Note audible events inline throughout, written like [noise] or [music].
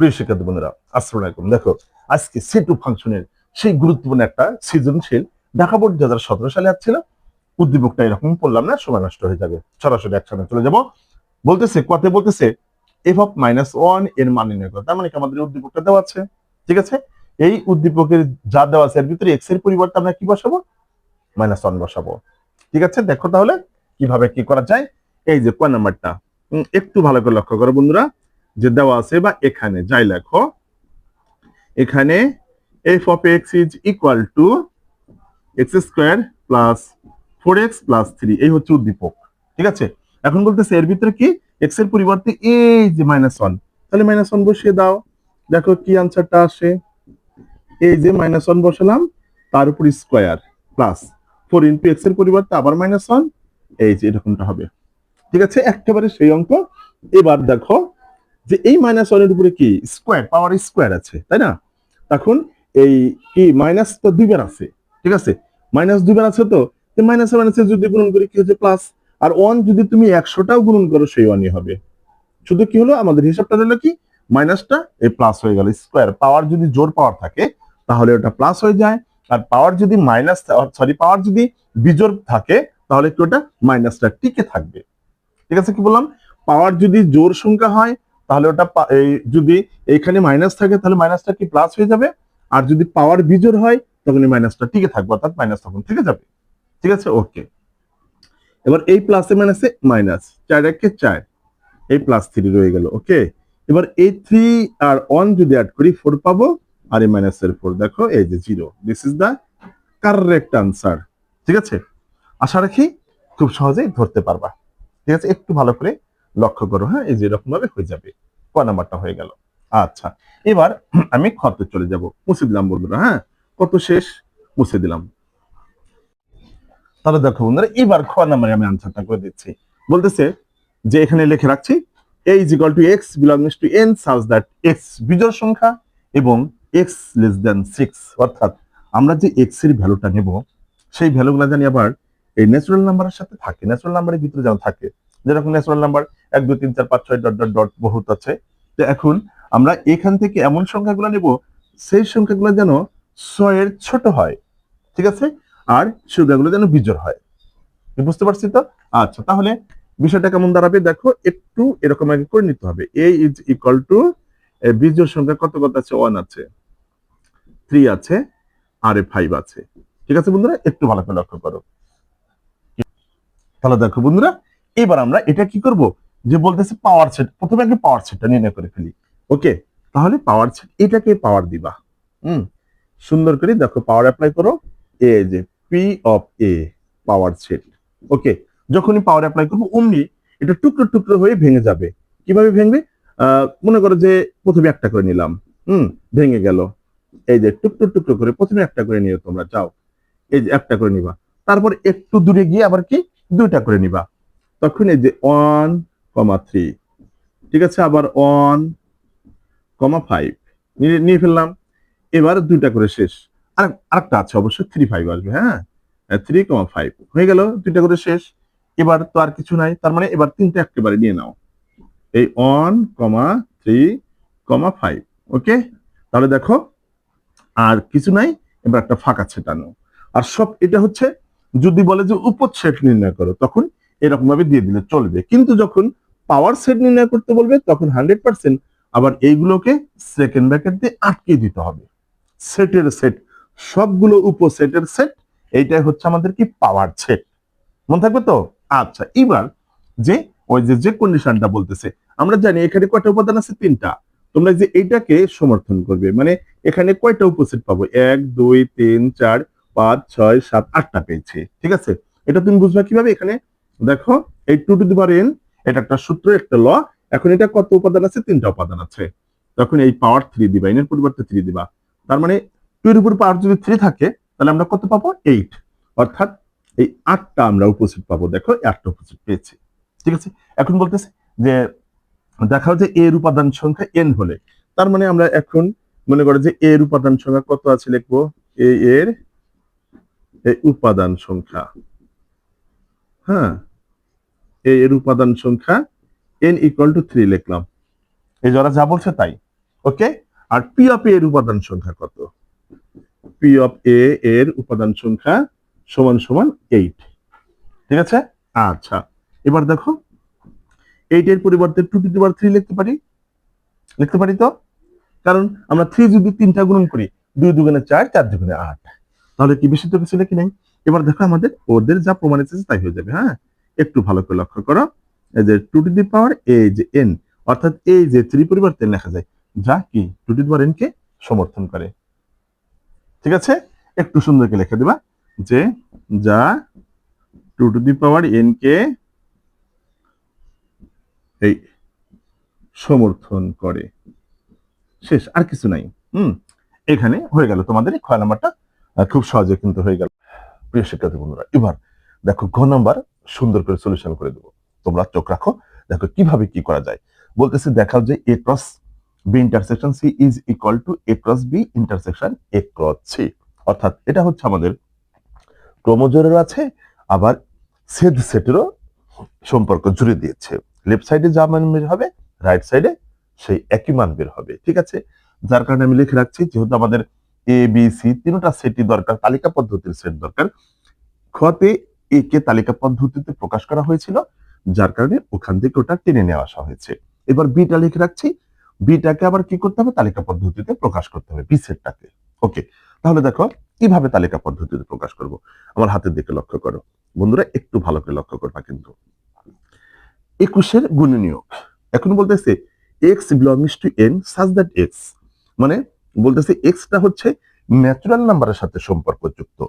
প্রিয় শিক্ষার্থী বন্ধুরা, আসসালামু আলাইকুম। দেখো, আজকে সেটু ফাংশনের সেই গুরুত্বপূর্ণ একটা সৃজনশীল ঢাকা বোর্ড দু হাজার সতেরো সালে আসছিল। উদ্দীপকটা এরকম পড়লাম না, সময় নষ্ট হয়ে যাবে। সরাসরি একসাথে চলে যাব। বলতেছে কতে বলতেছে এফ অফ মাইনাস ওয়ানের মান নির্ণয় তার মানে কি আমাদের উদ্দীপকটা দেওয়া আছে, ঠিক আছে? এই উদ্দীপকের যা দেওয়া আছে, এর ভিতরে এক্সের পরিবর্তে আমরা কি বসাবো? মাইনাস ওয়ান বসাবো। ঠিক আছে? দেখো তাহলে কীভাবে কি করা যায়? এই যে কয় নাম্বারটা একটু ভালো করে লক্ষ্য করো বন্ধুরা। যে দেওয়া আছে বা এখানে, যাই লেখো, এখানে F of X is equal to X square plus four X plus three এই হচ্ছে উদ্দীপক, ঠিক আছে? এখন বলতেছে এর ভিতরে কি? এক্সের পরিবর্তে এই যে মাইনাস ওয়ান তাহলে মাইনাস ওয়ান বসিয়ে দাও, দেখো কি আনসারটা আসে, এই যে মাইনাস ওয়ান বসালাম, তার উপর স্কোয়ার প্লাস ফোর ইন্টু এক্সের পরিবর্তে আবার মাইনাস ওয়ান এই যে এরকমটা হবে, ঠিক আছে? একেবারে সেই অঙ্ক, এবার দেখো যে এই মাইনাস ওয়ানের উপরে কি? স্কোয়ার পাওয়ার স্কোয়ার আছে, তাই না? তখন এই কি মাইনাস তো দুইবার আছে, ঠিক আছে? মাইনাস দুইবার আছে তো মাইনাস মাইনাসে যদি গুণন করি কি হচ্ছে প্লাস আর ওয়ান যদি তুমি একশোটাও গুণন করো, সেই ওয়ানই হবে। শুধু কি হলো? আমাদের হিসাবটা হলো কি? মাইনাসটা এই প্লাস হয়ে গেল স্কোয়ার পাওয়ার যদি জোর পাওয়ার থাকে, তাহলে ওটা প্লাস হয়ে যায়। আর পাওয়ার যদি মাইনাস সরি পাওয়ার যদি বিজোর থাকে, তাহলে কি ওটা মাইনাসটা টিকে থাকবে। ঠিক আছে কি বললাম? পাওয়ার যদি জোর সংখ্যা হয় তাহলে ওটা এই যদি এইখানে মাইনাস থাকে, তাহলে মাইনাসটা কি প্লাস হয়ে যাবে? আর যদি পাওয়ার বিজোর হয়, তখন এই মাইনাসটা টিকে থাকবে, অর্থাৎ মাইনাস তখন থেকে যাবে। ঠিক আছে? ওকে এবার এই প্লাসে মাইনাসে মাইনাস চার একে চার। এই প্লাস থ্রি রয়ে গেল। ওকে এবার এই থ্রি আর ওয়ান যদি অ্যাড করি ফোর পাবো। আর এই মাইনাসের ফোর দেখো, এই যে zero this is the correct answer ঠিক আছে? আশা রাখি খুব সহজেই ধরতে পারবা। ঠিক আছে? একটু ভালো করে লক্ষ্য করো হ্যাঁ এই যে এরকম ভাবে হয়ে যাবে। ক নাম্বারটা হয়ে গেল। আচ্ছা এবার আমি খতে চলে যাব। মুছে দিলাম বন্ধুরা হ্যাঁ কত শেষ? মুছে দিলাম। তাহলে দেখো বন্ধুরা, এবার খ নাম্বারে আমি আনসারটা করে দিচ্ছি। বলতেছে যে এখানে লিখে রাখছি, a is equal to x belongs to n such that x বিজোড় সংখ্যা এবং x less than 6 অর্থাৎ আমরা যে x এর ভ্যালুটা নেব, সেই ভ্যালুগুলো জানি আবার এই ন্যাচারাল নাম্বারের সাথে থাকে। ন্যাচুরাল নাম্বারের ভিতরে যেমন থাকে, যেরকম ন্যাচুরাল নাম্বার এক, দুই, তিন, চার, পাঁচ, ছয় ডট ডট ডট বহুত আছে। তো এখন আমরা এখান থেকে এমন সংখ্যাগুলো নেব, সেই সংখ্যাগুলো যেন ছয়ের ছোট হয়, ঠিক আছে? আর সংখ্যাগুলো যেন বিজোড় হয়। বুঝতে পারছি তো? আচ্ছা তাহলে বিষয়টা কেমন দাঁড়াবে? দেখো, একটু এরকম আগে করে নিতে হবে। এ ইজ ইকুয়াল টু বিজোড় সংখ্যা কত কত আছে? ওয়ান আছে। থ্রি আছে, আর এ ফাইভ আছে। ঠিক আছে বন্ধুরা? একটু ভালো করে লক্ষ্য করো। তাহলে দেখো বন্ধুরা, এবার আমরা এটা কি করব? যে বলতেছে পাওয়ার সেট প্রথমে আগে পাওয়ার সেটটা নির্ণয় করে ফেলি। ওকে তাহলে পাওয়ার সেট এটাকে পাওয়ার দিবা। হুম, সুন্দর করে দেখো পাওয়ার অ্যাপ্লাই করো এ যে P of A power set okay যখনই পাওয়ার অ্যাপ্লাই করব, অমনি এটা টুকরো টুকরো হয়ে ভেঙে যাবে। কীভাবে ভেঙবে? মনে করো যে প্রথমে একটা করে নিলাম। হুম, ভেঙে গেল। এই যে টুকরো টুকরো করে প্রথমে একটা করে নিও তোমরা, যাও। এই যে একটা করে নিবা। তারপর একটু দূরে গিয়ে আবার কি? দুইটা করে নিবা। তখন এই যে ওয়ান কমা থ্রি। ঠিক আছে, আবার ওয়ান, কমা ফাইভ। নিয়ে ফেললাম। এবার দুইটা করে শেষ। আর আরেকটা আছে, অবশ্যই থ্রি ফাইভ আসবে হ্যাঁ? Three comma five. হয়ে গেল, দুইটা করে শেষ। এবার তো আর কিছু নাই, তার মানে এবার তিনটা একেবারে নিয়ে নাও। এই one comma three comma five, okay? তাহলে দেখো, আর কিছু নাই, এবার একটা ফাঁকা ছেটানো আর সব, এটা হচ্ছে, যদি বলে যে উপচ্ছেদ নির্ণয় করো, তখন এরকম ভাবে দিয়ে দিলে চলবে। কিন্তু যখন পাওয়ার সেট নির্ণয় করতে বলবে, তখন হান্ড্রেড পার্সেন্ট আবার এইগুলোকে সেকেন্ড ব্র্যাকেট দিয়ে আটকে দিতে হবে। সেটের সেট সবগুলো উপসেটের সেট এইটাই হচ্ছে আমাদের কি পাওয়ার সেট মনে থাকবে তো? আচ্ছা এবার যে, ওই যে যে কন্ডিশনটা বলতেছে, আমরা জানি এখানে কয়টা উপাদান আছে? তিনটা। তোমরা যে এইটাকে সমর্থন করবে মানে এখানে কয়টা উপসেট পাবো? এক, দুই, তিন, চার, পাঁচ, ছয়, সাত, আটটা পেয়েছে। ঠিক আছে? এটা তুমি বুঝবা কীভাবে? এখানে দেখো, এই টু টু দি এন এটা একটা সূত্র, একটা ল এখন এটা কত উপাদান আছে? তিনটা উপাদান আছে। তখন এই পাওয়ার থ্রি দিবা, এনের পরিবর্তে থ্রি দিবা। তার মানে টু এর উপর পাওয়ার যদি থ্রি থাকে, তাহলে আমরা কত পাবো? এইট অর্থাৎ এই আটটা আমরা উপস্থিত পাবো। দেখো আটটা উপস্থিত পেয়েছি। ঠিক আছে? এখন বলতেছে যে, দেখাও যে এর উপাদান সংখ্যা এন হলে। তার মানে আমরা এখন মনে করো যে এর উপাদান সংখ্যা কত আছে লিখব? এ এর উপাদান সংখ্যা। হ্যাঁ? এর উপাদান সংখ্যা এন ইকুয়াল টু থ্রি লিখলাম। এই যারা যা বলছে তাই। ওকে আর পি অফ এর উপাদান সংখ্যা কত? পি অফ এ এর উপাদান সংখ্যা সমান সমান এইট ঠিক আছে? আচ্ছা এবার দেখো। এইট এর পরিবর্তে টু টু দি থ্রি লিখতে পারি। লিখতে পারি তো? কারণ আমরা থ্রি যদি তিনটা গুণন করি, দুই দুগুণে চার চার দুগুণে আট। তাহলে কি বেশি তো কিছু লিখি নাই? এবার দেখো আমাদের ওদের যা প্রমাণ এসেছে তাই হয়ে যাবে হ্যাঁ? একটু ভালো করে লক্ষ্য করো। এই যে টু টু দি পাওয়ার এ যে এন অর্থাৎ এই যে থ্রি পরিবর্তে লেখা যায়, যা কি? Two two the power N কে সমর্থন করে। ঠিক আছে? একটু সুন্দর করে লিখে দিবা, যে যা two two the power N কে এই সমর্থন করে। শেষ, আর কিছু নাই। হুম, এখানে হয়ে গেল তোমাদের এই ক্ষয় নাম্বারটা খুব সহজে কিন্তু হয়ে গেল। প্রিয় শিক্ষার্থী বন্ধুরা, এবার দেখো ঘ নাম্বার সুন্দর করে সলিউশন করে দেবো। তোমরা চোখ রাখো, দেখো কীভাবে কি করা যায়। বলতেছে, দেখাও যে A cross B intersection C is equal to A cross B intersection A cross C অর্থাৎ এটা হচ্ছে আমাদের ক্রোমোজোরের আছে, আবার সেদ সেটেরও সম্পর্ক জুড়ে দিয়েছে। লেফট সাইডে যা মান বের হবে রাইট সাইডে সেই একই মান বের হবে, ঠিক আছে? যার কারণে আমি লিখে রাখছি, যেহেতু আমাদের এ বি সি তিনটা সেটই দরকার, তালিকা পদ্ধতির সেট দরকার। খতে কে তালিকা পদ্ধতিতে প্রকাশ করা হয়েছিল, যার কারণে ওখান থেকে ওটা টেনে নিয়ে আসা হয়েছে। এবার বিটা লিখে রাখছি। বিটাকে আবার কি করতে হবে? তালিকা পদ্ধতিতে প্রকাশ করতে হবে বি সেটটাকে ওকে তাহলে দেখো, কীভাবে তালিকা পদ্ধতিতে প্রকাশ করব? আমার হাতের দিকে লক্ষ্য করো। বন্ধুরা, একটু ভালো করে লক্ষ্য করবা কিন্তু। একুশের গুণনীয়ক। এখন বলতেছে X belongs to N such that X মানে বলতেছে এক্সটা হচ্ছে ন্যাচুরাল নাম্বারের সাথে সম্পর্কযুক্ত।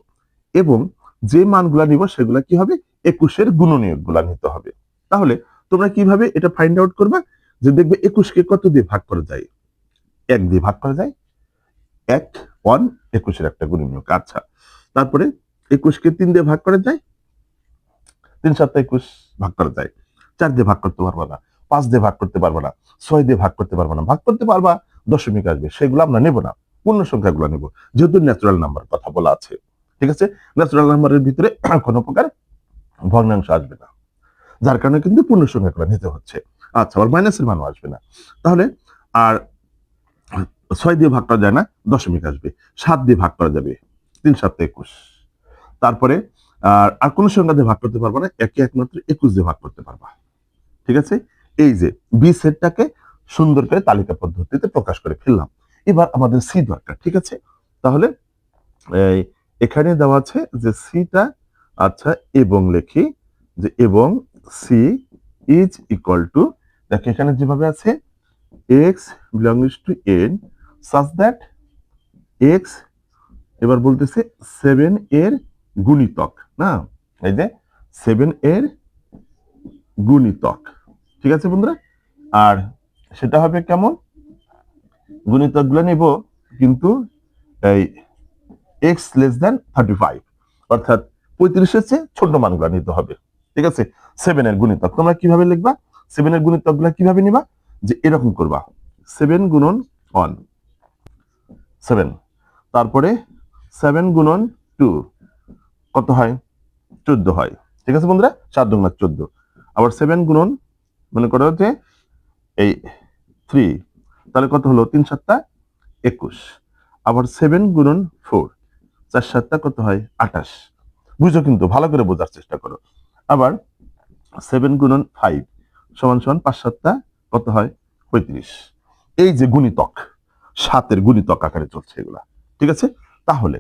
এবং যে মানগুলা নিব সেগুলা কি হবে? একুশের গুণনীয়কগুলা নিতে হবে। তাহলে তোমরা কীভাবে এটা ফাইন্ড আউট করবা? যে দেখবে একুশকে কত দিয়ে ভাগ করা যায়? এক দিয়ে ভাগ করা যায়। এক, ওয়ান, একুশের একটা গুণনীয়ক। আচ্ছা তারপরে একুশকে তিন দিয়ে ভাগ করা যায়? তিন সাতটা একুশ ভাগ করা যায়। চার দিয়ে ভাগ করতে পারবা না। পাঁচ দিয়ে ভাগ করতে পারবা না। ছয় দিয়ে ভাগ করতে পারবা না। ভাগ করতে পারবা, দশমিক আসবে। সেগুলো আমরা নেব না। পূর্ণ সংখ্যাগুলো নেব। যেহেতু ন্যাচুরাল নাম্বার কথা বলা আছে। ঠিক আছে? ন্যাচুরাল নাম্বারের ভিতরে [coughs] কোনো প্রকার ভগ্নাংশ আসবে না। যার কারণে কিন্তু পূর্ণ সংখ্যাগুলো নিতে হচ্ছে। আচ্ছা আবার মাইনাসের মানও আসবে না। তাহলে আর ছয় দিয়ে ভাগ করা যায় না, দশমিক আসবে। সাত দিয়ে ভাগ করা যাবে, তিন সাত একুশ। তারপরে আর আর কোন সংখ্যা দিয়ে ভাগ করতে পারবা না, একে একমাত্র একুশ দিয়ে ভাগ করতে পারবা। ঠিক আছে? এই যে বি সেটটাকে সুন্দর করে তালিকা পদ্ধতিতে প্রকাশ করে ফেললাম। এবার আমাদের সি দরকার, ঠিক আছে? তাহলে এই এখানে দেওয়া আছে যে সিটা আচ্ছা এবং লেখি যে এবং সি ইজ ইকুয়াল টু দেখো এখানে যেভাবে আছে X belongs to N such that X এবার বলতেছে সেভেন এর গুণিতক, না? এই যে সেভেন এর গুণিতক, ঠিক আছে বন্ধুরা? আর সেটা হবে কেমন? গুণিতকগুলো নিব, কিন্তু এই X less than thirty five অর্থাৎ পঁয়ত্রিশের চেয়ে ছোট মানগুলো নিতে হবে, ঠিক আছে? সেভেন এর গুণিতক, তোমরা কীভাবে লিখবা? সেভেন এর গুণিতকগুলা কীভাবে নিবা? যে এরকম করবা সেভেন গুণন ওয়ান সেভেন তারপরে সেভেন গুণন টু কত হয়? চোদ্দ হয়, ঠিক আছে বন্ধুরা? চার দুগুণা চোদ্দ, আবার সেভেন গুণন, মনে করো হচ্ছে এই থ্রি তাহলে কত হলো? তিন সাতটা একুশ, আবার সেভেন গুণন ফোর চার সাতটা কত হয় আঠাশ। বুঝো কিন্তু, ভালো করে বোঝার চেষ্টা করো। আবার সেভেন গুণন ফাইভ সমান সমান পাঁচ সাতটা কত হয়? পঁয়ত্রিশ। এই যে গুণিতক, সাতের গুণিতক আকারে চলছে এগুলা। ঠিক আছে? তাহলে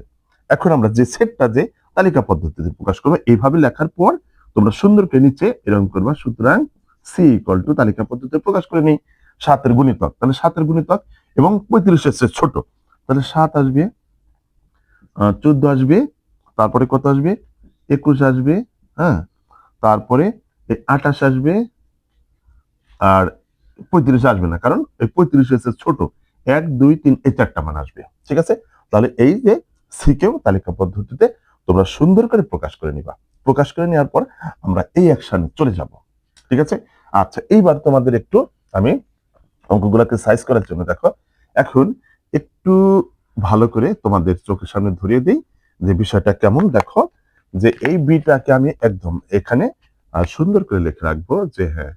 এখন আমরা যে সেটটা যে তালিকা পদ্ধতিতে প্রকাশ করব, এইভাবে লেখার পর তোমরা সুন্দর করে নিচে এরকম করবা, সুতরাং সি ইকুয়াল টু তালিকা পদ্ধতিতে প্রকাশ করে নিই। সাতের গুণিতক, তাহলে সাতের গুণিতক এবং পঁয়ত্রিশের ছোট, তাহলে সাত আসবে চোদ্দ আসবে, তারপরে কত আসবে? একুশ আসবে হ্যাঁ? তারপরে আঠাশ আসবে, আর পঁয়ত্রিশ আসবে না, কারণ এই পঁয়ত্রিশ এসে ছোট। এক, দুই, তিন, এই চারটা মান আসবে, ঠিক আছে? তাহলে এই যে সিকেও তালিকা পদ্ধতিতে তোমরা সুন্দর করে প্রকাশ করে নিবা। প্রকাশ করে নেওয়ার পর আমরা এই অ্যাকশনে চলে যাব, ঠিক আছে? আচ্ছা এইবার তোমাদের একটু আমি অঙ্কগুলোকে সাইজ করার জন্য দেখো। এখন একটু ভালো করে তোমাদের চোখের সামনে ধরিয়ে দিই যে বিষয়টা কেমন, দেখো যে এই বিটাকে আমি একদম এখানে সুন্দর করে লিখে রাখব যে হ্যাঁ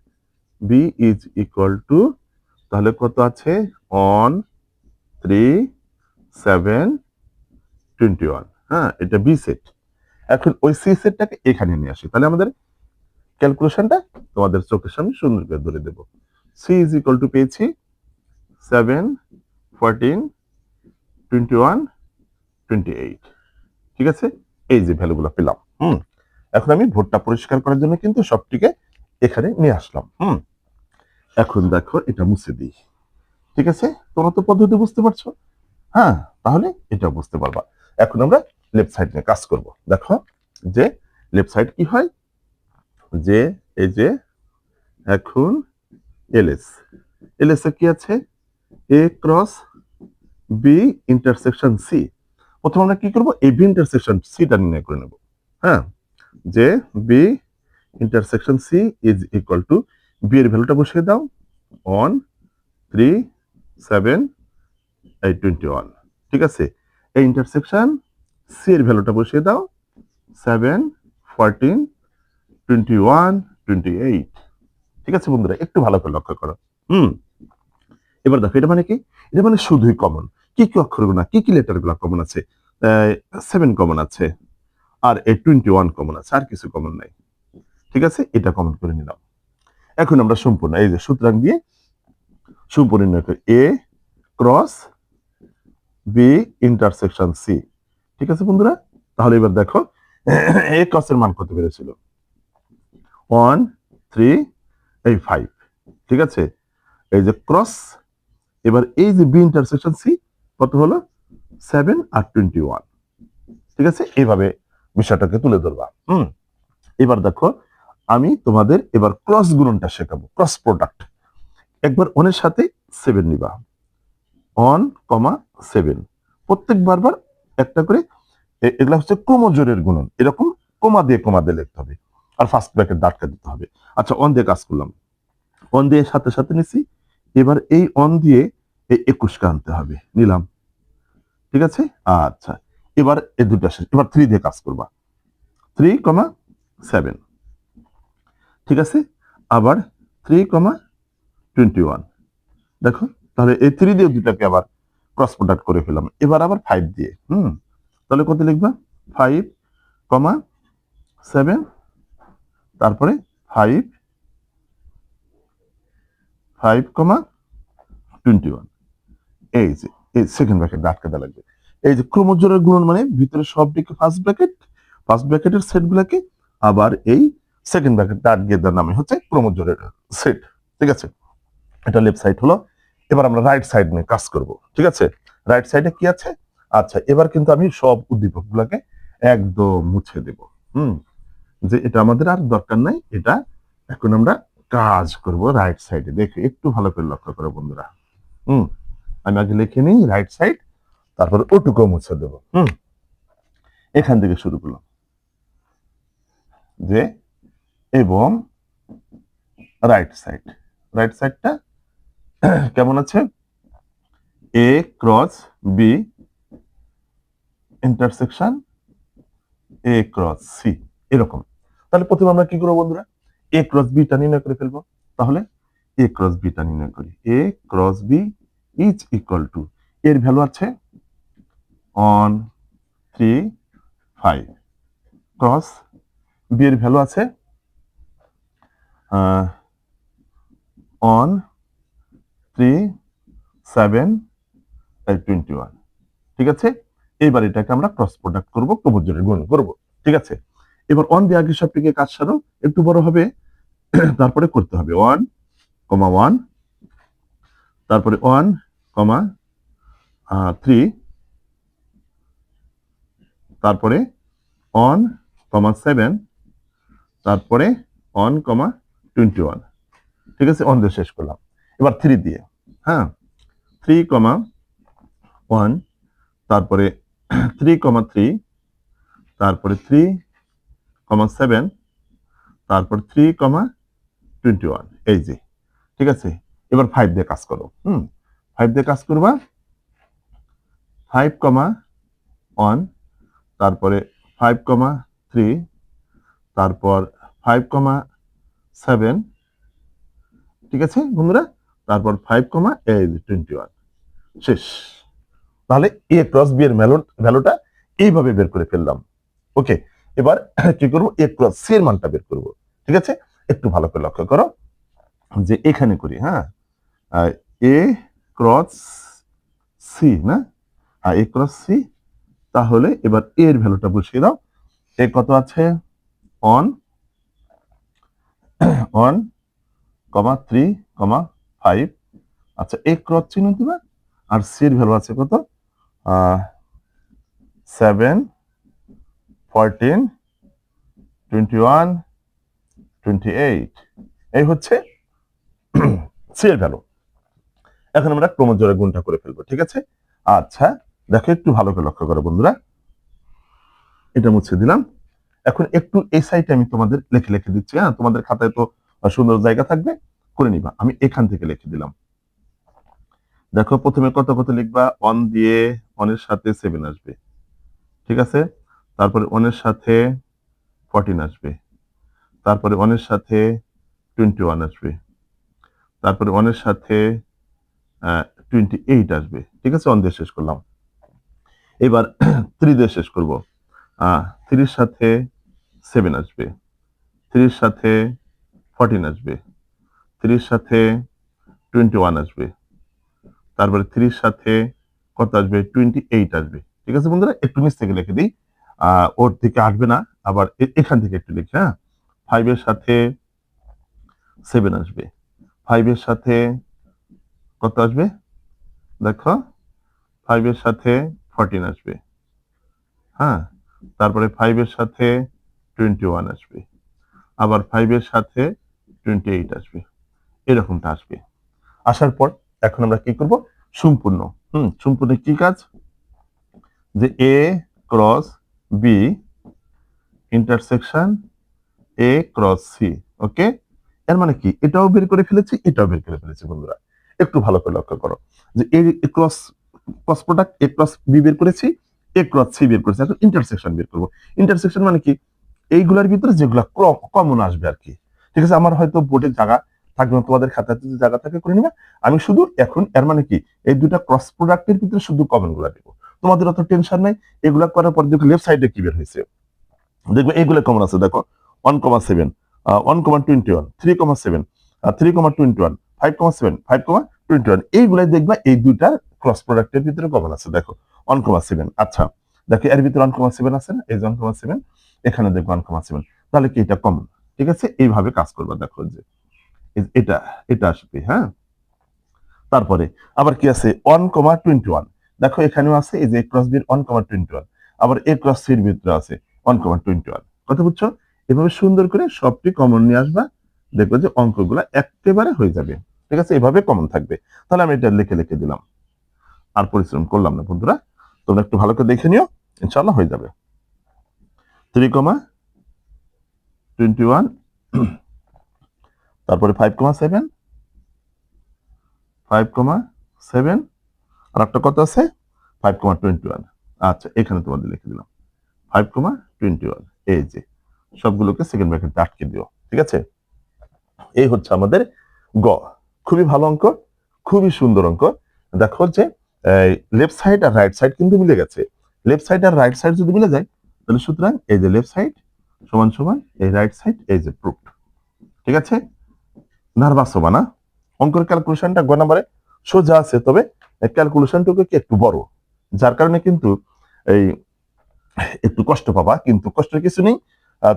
বি ইজ ইকুয়াল টু তাহলে কত আছে? One three seven twenty one হ্যাঁ এটা বি সেট এখন ওই সি সেটটাকে এখানে নিয়ে আসি। তাহলে আমাদের ক্যালকুলেশনটা তোমাদের চোখের সামনে সুন্দর করে ধরে দেবো। সি ইজ ইকুয়াল টু পেয়েছি seven fourteen twenty one twenty eight ঠিক আছে? এই যে ভ্যালুগুলো পেলাম। হুম। এখন আমি ভোটটা পরিষ্কার করার জন্য কিন্তু সবটিকে এখানে নিয়ে আসলাম। হুম। এখন দেখো, এটা মুছে দিই। ঠিক আছে? তোমরা তো পদ্ধতি বুঝতে পারছ। হ্যাঁ তাহলে এটা বুঝতে পারবা। এখন আমরা লেফট সাইড নিয়ে কাজ করব। দেখো, যে লেফট সাইড কি হয়? যে, এই যে, এখন এলএস এলএস কি আছে? A cross B intersection C প্রথমে আমরা কি করব? এ বি ইন্টারসেকশন সিটা নির্ণয় করে নেব। হ্যাঁ? যে B intersection C is equal to B এর ভ্যালুটা বসিয়ে দাও। ওয়ান থ্রি সেভেন এই টোয়েন্টি ওয়ান ঠিক আছে? এই ইন্টারসেকশন সি এর ভ্যালুটা বসিয়ে দাও। Seven fourteen twenty one twenty eight ঠিক আছে বন্ধুরা? একটু ভালো করে লক্ষ্য করো। হুম? এবার দেখো, এটা মানে কি? এটা মানে শুধুই কমন কি কি অক্ষরগুলো কি কি লেটারগুলো কমন আছে সেভেন কমন আছে, আর এ টোয়েন্টি ওয়ান কমন আছে, আর কিছু কমন নাই। ঠিক আছে? এটা কমন করে নিলাম। এখন আমরা সম্পূর্ণ, এই যে সুতরাং দিয়ে সম্পূর্ণ A cross B intersection C ঠিক আছে বন্ধুরা? তাহলে এবার দেখো এ ক্রসের মান কত বেড়েছিল? ওয়ান থ্রি এই ফাইভ ঠিক আছে? এই যে ক্রস এবার এই যে বি ইন্টারসেকশন সি কত হলো? সেভেন আর টোয়েন্টি ওয়ান ঠিক আছে? এইভাবে বিষয়টাকে তুলে ধরবা। হুম? এবার দেখো, আমি তোমাদের এবার ক্রস গুণনটা শেখাবো ক্রস প্রোডাক্ট একবার অনের সাথে সেভেন নিবা। অন কমা সেভেন প্রত্যেক বারবার একটা করে এগুলা হচ্ছে ক্রমজোরের গুণন। এরকম কমা দিয়ে কমা দিয়ে লিখতে হবে। আর ফার্স্ট ব্র্যাকেট দাঁটকা দিতে হবে। আচ্ছা অন দিয়ে কাজ করলাম। অন দিয়ে সাথে সাথে নিছি। এবার এই অন দিয়ে এই একুশকে আনতে হবে। নিলাম। ঠিক আছে? আচ্ছা। এবার এই দুটো শেষ। এবার থ্রি দিয়ে কাজ করবা। থ্রি কমা সেভেন ঠিক আছে? আবার থ্রি কমা টোয়েন্টি ওয়ান দেখো, তাহলে এই থ্রি দিয়ে দুটাকে আবার ক্রস প্রোডাক্ট করে ফেলাম। এবার আবার ফাইভ দিয়ে। হুম? তাহলে কত লিখবা? ফাইভ কমা সেভেন তারপরে five five comma twenty one এই যে, এই সেকেন্ড ব্র্যাকেট আটকাতে লাগবে। এই যে ক্রমজোরের গুণন মানে ভিতরে সব দিকে ফার্স্ট ব্র্যাকেট ফার্স্ট ব্র্যাকেটের সেট গুলাকে আবার এই সেকেন্ড ব্র্যাকেট আটকে দেওয়ার নামে হচ্ছে ক্রমজোরের সেট ঠিক আছে? এটা লেফট সাইড হলো। এবার আমরা রাইট সাইড নিয়ে কাজ করব, ঠিক আছে? রাইট সাইডে কি আছে? আচ্ছা এবার কিন্তু আমি সব উদ্দীপক গুলাকে একদম মুছে দেব। হুম, যে এটা আমাদের আর দরকার নাই, এটা এখন আমরা কাজ করব রাইট সাইডে দেখে, একটু ভালো করে লক্ষ্য করো বন্ধুরা। হুম, আমি আগে লিখে নিই রাইট সাইড তারপর ওটুকু মুছে দেব। হুম, এখান থেকে শুরু করলাম। যে এবং রাইট সাইড রাইট সাইডটা কেমন আছে? A cross B intersection A cross C এরকম। তাহলে প্রথমে আমরা কি করব বন্ধুরা? এ ক্রস বিটা নির্ণয় করে ফেলব। তাহলে এ ক্রস বিটা নির্ণয় করি। A cross B is equal to এর ভ্যালু আছে one three five cross B এর ভ্যালু আছে one three seven twenty one ঠিক আছে? এইবার এটাকে আমরা ক্রস প্রোডাক্ট করব ক্রমজোরের গুণ করব। ঠিক আছে? এবার অন দিয়ে আগে সবটিকে কাজ সারো, একটু বড় হবে। [clears throat] তারপরে করতে হবে। ওয়ান কমা ওয়ান তারপরে ওয়ান কমা থ্রি তারপরে অন কমা সেভেন তারপরে অন কমা টোয়েন্টি ওয়ান ঠিক আছে? অন দিয়ে শেষ করলাম। এবার থ্রি দিয়ে। হ্যাঁ? থ্রি কমা ওয়ান তারপরে থ্রি কমা থ্রি তারপরে থ্রি কমা সেভেন তারপর থ্রি কমা টোয়েন্টি ওয়ান এই যে, ঠিক আছে? এবার ফাইভ দিয়ে কাজ করো, হুম? ফাইভ দিয়ে কাজ করবা ফাইভ কমা ওয়ান তারপরে ফাইভ কমা থ্রি তারপর ফাইভ কমা সেভেন ঠিক আছে বন্ধুরা? তারপর ফাইভ কমা এই টোয়েন্টি ওয়ান শেষ। তাহলে এ ক্রস বি এর ভ্যালু ভ্যালুটা এইভাবে বের করে ফেললাম। ওকে এবার কি করব? এ ক্রস সি এর মানটা বের করব, ঠিক আছে? একটু ভালো করে লক্ষ্য করো যে এখানে করি হ্যাঁ? এ ক্রস সি না? আর এ ক্রস সি তাহলে এবার এর ভ্যালুটা বসিয়ে দাও। এ কত আছে? One one comma three comma five আচ্ছা এ ক্রস চিহ্ন দিবা, আর সি এর ভ্যালু আছে কত? Seven fourteen twenty one twenty eight এই হচ্ছে [clears throat] সি এর ভ্যালু এখন আমরা ক্রমজোড়া গুণটা করে ফেলব, ঠিক আছে? আচ্ছা দেখো একটু ভালো করে লক্ষ্য করো বন্ধুরা। এটা মুছে দিলাম। এখন একটু এই সাইডে আমি তোমাদের লিখে লিখে দিচ্ছি হ্যাঁ? তোমাদের খাতায় তো সুন্দর জায়গা থাকবে, করে নিবা। আমি এখান থেকে লিখে দিলাম। দেখো, প্রথমে কত কত লিখবা? ওয়ান দিয়ে ওয়ানের সাথে সেভেন আসবে, ঠিক আছে? তারপরে ওয়ানের সাথে ফোরটিন আসবে। তারপরে ওয়ানের সাথে টোয়েন্টি ওয়ান আসবে। তারপরে ওয়ানের সাথে টোয়েন্টি এইট আসবে। ঠিক আছে? ওয়ান দিয়ে শেষ করলাম। এবার [clears throat] থ্রি দিয়ে শেষ করব। থ্রির সাথে সেভেন আসবে। থ্রির সাথে ফোরটিন আসবে। থ্রির সাথে টোয়েন্টি ওয়ান আসবে। তারপরে থ্রির সাথে কত আসবে? টোয়েন্টি এইট আসবে। ঠিক আছে বন্ধুরা? একটু নিচ থেকে লিখে দিই। ওর থেকে আসবে না। আবার এখান থেকে একটু লিখি হ্যাঁ? ফাইভের সাথে সেভেন আসবে। ফাইভের সাথে কত আসবে? দেখো ফাইভের সাথে ফোরটিন আসবে। হ্যাঁ তারপরে ফাইভের সাথে টোয়েন্টি ওয়ান আসবে। আবার ফাইভের সাথে টোয়েন্টি এইট আসবে। এরকমটা আসবে। আসার পর এখন আমরা কি করব? সম্পূর্ণ। হুম, সম্পূর্ণ কি কাজ? যে A cross B intersection A cross C okay এর মানে কি? এটাও বের করে ফেলেছি, এটাও বের করে ফেলেছি, বন্ধুরা। একটু ভালো করে লক্ষ্য করো। যে A cross cross product A cross B বের করেছি এ ক্রস সি বের করেছি। এখন ইন্টারসেকশন বের করব। ইন্টারসেকশন মানে কি? এইগুলোর ভিতরে যেগুলো কমন আসবে আর কি। ঠিক আছে? আমার হয়তো বোর্ডের জায়গা থাকবে তোমাদের খাতাতে যদি জায়গা থাকে, করে নিবে। আমি শুধু এখন, এর মানে কি? এই দুটা ক্রস প্রোডাক্টের ভিতরে শুধু কমনগুলা দেবো। তোমাদের অত টেনশন নাই। এগুলা করার পর দেখো লেফট সাইডে কি বের হয়েছে? দেখবে এইগুলো কমন আছে, দেখো। One comma seven one comma twenty one three comma seven three comma twenty one five comma seven five comma twenty one এইগুলাই দেখবা এই দুইটার ক্রস প্রোডাক্টের ভিতরে কমন আছে। দেখো ওয়ান কমা সেভেন আচ্ছা দেখো, এর ভিতরে ওয়ান কমা সেভেন আছে না? এই ওয়ান কমা সেভেন এখানে দেখো ওয়ান কমা সেভেন তাহলে কি এটা কমন ঠিক আছে? এইভাবে কাজ করবা, দেখো, যে এটা এটা আসবে হ্যাঁ? তারপরে, আবার কি আছে? ওয়ান কমা টোয়েন্টি ওয়ান দেখো, এখানেও আছে, এই যে ক্রস বির ওয়ান কমা টোয়েন্টি ওয়ান আবার এ ক্রস সির ভিতরে আছে ওয়ান কমা টোয়েন্টি ওয়ান কথা বুঝছ? এভাবে সুন্দর করে সবটি কমন নিয়ে আসবা, দেখবে যে অঙ্কগুলো একেবারে হয়ে যাবে। ঠিক আছে? এভাবে কমন থাকবে। তাহলে আমি এটা লিখে লিখে দিলাম। আর পরিশ্রম করলাম না বন্ধুরা। তোমরা একটু ভালো করে দেখে নিও ইনশাল্লাহ হয়ে যাবে। থ্রি কমা টোয়েন্টি ওয়ান তারপরে five comma seven five comma seven আর একটা কত আছে? ফাইভ কমা টোয়েন্টি ওয়ান আচ্ছা এখানে তোমাদের লিখে দিলাম। ফাইভ কমা টোয়েন্টি ওয়ান এই যে। সবগুলোকে সেকেন্ড ব্র্যাকেটে আটকে দিও, ঠিক আছে? এই হচ্ছে আমাদের গ। খুবই ভালো অঙ্ক, খুবই সুন্দর অঙ্ক। দেখো যে লেফট সাইড আর রাইট সাইড কিন্তু মিলে গেছে। লেফট সাইড আর রাইট সাইড যদি মিলে যায়, তাহলে সুতরাং এই যে লেফট সাইড সমান সমান, এই রাইট সাইড এই যে প্রুফড ঠিক আছে? নার্ভাস হবা না। অঙ্কের ক্যালকুলেশনটা গ নাম্বারে সোজা আছে, তবে ক্যালকুলেশনটুকু কি একটু বড়? যার কারণে কিন্তু এই একটু কষ্ট পাবা, কিন্তু কষ্টের কিছু নেই।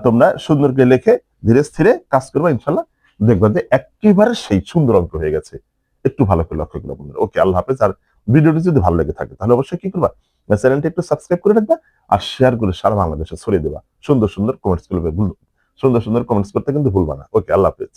তোমরা সুন্দর করে লেখে ধীরে স্থিরে কাজ করবা ইনশাল্লাহ দেখবা যে একেবারে সেই সুন্দর অঙ্ক হয়ে গেছে। একটু ভালো করে লক্ষ্য করব বন্ধুরা। ওকে, আল্লাহ হাফেজ। আর ভিডিওটি যদি ভালো লেগে থাকে, তাহলে অবশ্যই কি করবা? চ্যানেলটি একটু সাবস্ক্রাইব করে রাখবা আর শেয়ার করে সারা বাংলাদেশে ছড়িয়ে দেবা। সুন্দর সুন্দর কমেন্টস করবে ভুল সুন্দর সুন্দর কমেন্টস করতে কিন্তু ভুলবা না। ওকে, আল্লাহ হাফেজ।